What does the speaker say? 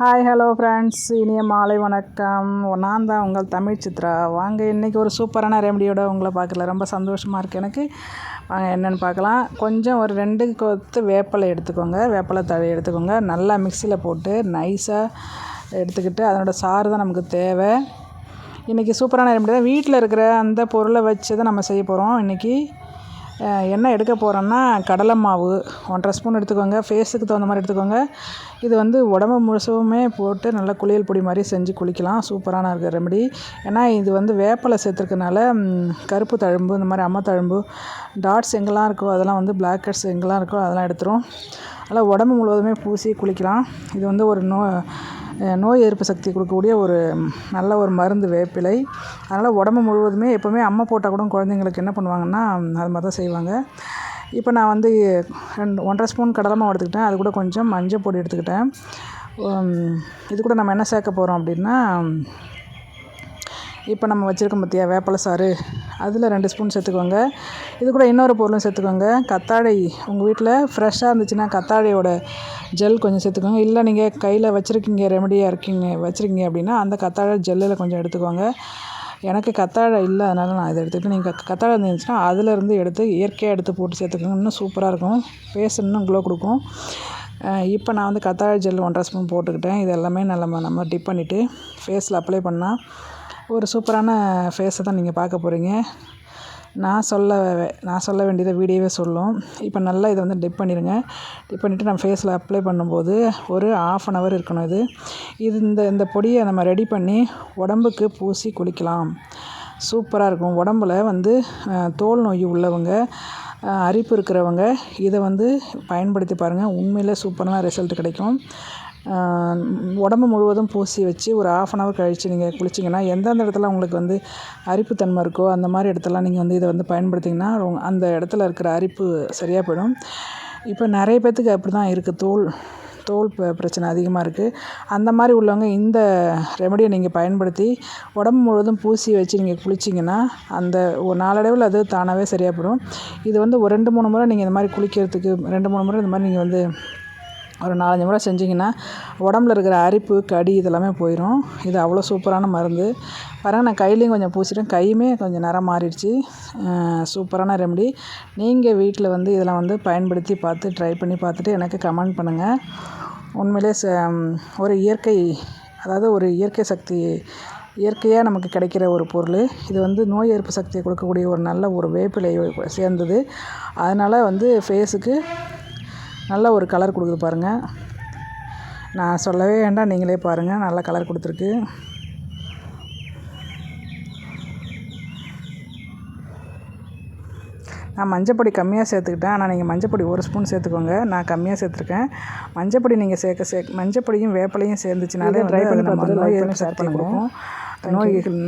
Hi hello friends இனிய மாலை வணக்கம். நான் தான் உங்கள் தமிழ் சித்ரா. வாங்க இன்றைக்கி ஒரு சூப்பரான ரெமடியோட உங்களை பார்க்கல. ரொம்ப சந்தோஷமாக இருக்குது எனக்கு. வாங்க என்னென்னு பார்க்கலாம். கொஞ்சம் ஒரு ரெண்டு கொத்து வேப்பிலை எடுத்துக்கோங்க. வேப்பிலை தழை எடுத்துக்கோங்க. நல்லா மிக்சியில் போட்டு நைஸாக எடுத்துக்கிட்டு அதனோட சாறு தான் நமக்கு தேவை. இன்றைக்கி சூப்பரான ரெமடி தான். வீட்டில் இருக்கிற அந்த பொருளை வச்சு தான் நம்ம செய்ய போகிறோம் இன்றைக்கி என்ன எடுக்க போகிறோன்னா கடலை மாவு. ஒன்றரை ஸ்பூன் எடுத்துக்கோங்க. ஃபேஸுக்கு தகுந்த மாதிரி எடுத்துக்கோங்க. இது வந்து உடம்பு முழுசுமே போட்டு நல்லா குளியல் பொடி மாதிரி செஞ்சு குளிக்கலாம். சூப்பரான இருக்கிற ரெமடி ஏன்னா இது வந்து வேப்பலை சேர்த்துருக்கனால கருப்பு தழும்பு இந்த மாதிரி அம்மா தழும்பு டாட்ஸ் எங்கெல்லாம் இருக்கோ அதெல்லாம் வந்து பிளாக் ஹெட்ஸ் எங்கெல்லாம் இருக்கோ அதெல்லாம் எடுத்துரும். அதனால் உடம்பு முழுவதுமே பூசி குளிக்கலாம். இது வந்து ஒரு நோ நோய் எதிர்ப்பு சக்தி கொடுக்கக்கூடிய ஒரு நல்ல ஒரு மருந்து வேப்பிலை. அதனால் உடம்பு முழுவதுமே எப்போவுமே அம்மை போட்டால் கூட குழந்தைங்களுக்கு என்ன பண்ணுவாங்கன்னா அது மாதிரி தான் செய்வாங்க. இப்போ நான் வந்து ரெண்டு ஒன்றரை ஸ்பூன் கடலை மாவு எடுத்துக்கிட்டேன். அது கூட கொஞ்சம் மஞ்சள் பொடி எடுத்துக்கிட்டேன். இது கூட நம்ம என்ன சேர்க்க போகிறோம் அப்படின்னா இப்போ நம்ம வச்சுருக்கோம் பார்த்தியா வேப்பலை சாறு. அதில் ரெண்டு ஸ்பூன் சேர்த்துக்கோங்க. இது கூட இன்னொரு பொருளும் சேர்த்துக்கோங்க. கத்தாழை உங்கள் வீட்டில் ஃப்ரெஷ்ஷாக இருந்துச்சுன்னா கத்தாழையோட ஜெல் கொஞ்சம் சேர்த்துக்கோங்க. இல்லை நீங்கள் கையில் வச்சுருக்கீங்க ரெமடியாக இருக்கீங்க வச்சுருக்கீங்க அப்படின்னா அந்த கத்தாழை ஜெல்லில் கொஞ்சம் எடுத்துக்கோங்க. எனக்கு கத்தாழை இல்லை அதனால் நான் இதை எடுத்துக்கிட்டு நீங்கள் கத்தாழை இருந்துச்சுன்னா அதிலேருந்து எடுத்து இயற்கையாக எடுத்து போட்டு சேர்த்துக்கோங்க. இன்னும் சூப்பராக இருக்கும். ஃபேஸ் இன்னும் க்ளோ கொடுக்கும். இப்போ நான் வந்து கத்தாழை ஜெல் ஒன்றரை ஸ்பூன் போட்டுக்கிட்டேன். இது எல்லாமே நல்லா நம்ம டிப் பண்ணிவிட்டு ஃபேஸில் அப்ளை பண்ணால் ஒரு சூப்பரான ஃபேஸை தான் நீங்கள் பார்க்க போகிறீங்க நான் சொல்ல நான் சொல்ல வேண்டியதை வீடியோவே சொல்லும். இப்போ நல்லா இதை வந்து டிப் பண்ணிடுங்க டிப் பண்ணிவிட்டு நம்ம ஃபேஸில் அப்ளை பண்ணும்போது ஒரு ஆஃப் அன் ஹவர் இருக்கணும் இது. இது இந்த இந்த பொடியை நம்ம ரெடி பண்ணி உடம்புக்கு பூசி குளிக்கலாம். சூப்பராக இருக்கும். உடம்புல வந்து தோல் நோய் உள்ளவங்க அரிப்பு இருக்கிறவங்க இதை வந்து பயன்படுத்தி பாருங்கள் உண்மையிலே சூப்பரான ரிசல்ட் கிடைக்கும். உடம்பு முழுவதும் பூசி வச்சு ஒரு ஆஃப் அன் ஹவர் கழித்து நீங்கள் குளிச்சிங்கன்னா எந்தெந்த இடத்துல உங்களுக்கு வந்து அரிப்புத்தன்மை இருக்கோ அந்த மாதிரி இடத்துலலாம் நீங்கள் வந்து இதை வந்து பயன்படுத்திங்கன்னா அந்த இடத்துல இருக்கிற அரிப்பு சரியாக போயிடும். இப்போ நிறைய பேர்த்துக்கு அப்படி தான் இருக்குது தோல் தோல் பிரச்சனை அதிகமாக இருக்குது அந்த மாதிரி உள்ளவங்க இந்த ரெமடியை நீங்கள் பயன்படுத்தி உடம்பு முழுவதும் பூசி வச்சு நீங்கள் குளிச்சிங்கன்னா அந்த ஒரு நாளடைவில் அது தானாகவே சரியாக போயிடும். இது வந்து ஒரு ரெண்டு மூணு முறை நீங்கள் இந்த மாதிரி குளிக்கிறதுக்கு ரெண்டு மூணு முறை இந்த மாதிரி நீங்கள் வந்து ஒரு நாலஞ்சு முறை செஞ்சிங்கன்னா உடம்புல இருக்கிற அரிப்பு கடி இதெல்லாமே போயிடும் இது அவ்வளோ சூப்பரான மருந்து. பாருங்கள் நான் கையிலையும் கொஞ்சம் பூசிட்டேன். கையுமே கொஞ்சம் நிறம் மாறிடுச்சு. சூப்பரான ரெமடி. நீங்கள் வீட்டில் வந்து இதெல்லாம் வந்து பயன்படுத்தி பார்த்து ட்ரை பண்ணி பார்த்துட்டு எனக்கு கமெண்ட் பண்ணுங்கள் உண்மையிலே ச ஒரு இயற்கை அதாவது ஒரு இயற்கை சக்தி இயற்கையாக நமக்கு கிடைக்கிற ஒரு பொருள். இது வந்து நோய் எதிர்ப்பு சக்தியை கொடுக்கக்கூடிய ஒரு நல்ல ஒரு வேப்பிலை சேர்ந்தது. அதனால் வந்து ஃபேஸுக்கு நல்ல ஒரு கலர் கொடுக்குது பாருங்கள் நான் சொல்லவே வேண்டாம் நீங்களே பாருங்கள் நல்ல கலர் கொடுத்துருக்கு. நான் மஞ்சப்பொடி கம்மியாக சேர்த்துக்கிட்டேன். ஆனால் நீங்கள் மஞ்சப்பொடி ஒரு ஸ்பூன் சேர்த்துக்கோங்க. நான் கம்மியாக சேர்த்துருக்கேன். மஞ்சப்பொடி நீங்கள் சேர்க்க சேர்க்க மஞ்சப்பொடியும் வேப்பிலையும் சேர்ந்துச்சுனாலே ட்ரை பண்ணி பார்த்துட்டு நோய் எதிர்ப்பு சக்தி கொடுக்கும். நோய்கள்